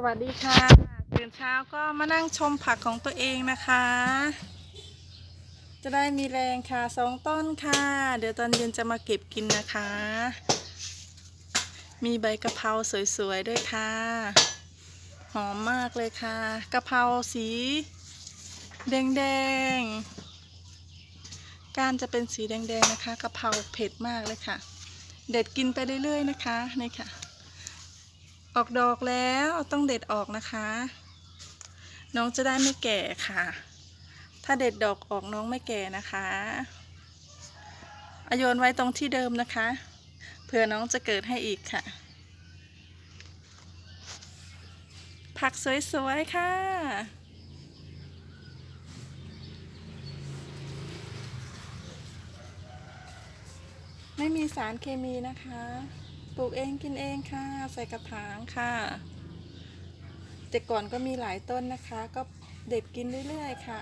สวัสดีค่ะตื่นเช้าก็มานั่งชมผักของตัวเองนะคะ จะได้มีแรงค่ะสองต้นค่ะ เดี๋ยวตอนเย็นจะมาเก็บกินนะคะ มีใบกะเพราสวยๆด้วยค่ะ หอมมากเลยค่ะกะเพราสี แดงๆก้านจะเป็นสีแดงๆนะคะกะเพราเผ็ดมากเลยค่ะ เด็ดกินไปเรื่อยๆนะคะนี่ค่ะ ออกดอกแล้วต้องเด็ดออกนะคะ น้องจะได้ไม่แก่ค่ะ ถ้าเด็ดดอกออกน้องไม่แก่นะคะอโยนไว้ตรงที่เดิมนะคะ เผื่อน้องจะเกิดให้อีกค่ะ ผักสวยๆ ค่ะไม่มีสารเคมีนะคะ ปลูกเองกินเองค่ะ ใส่กระถางค่ะ แต่ก่อนก็มีหลายต้นนะคะ ก็เด็ดกินเรื่อยๆค่ะ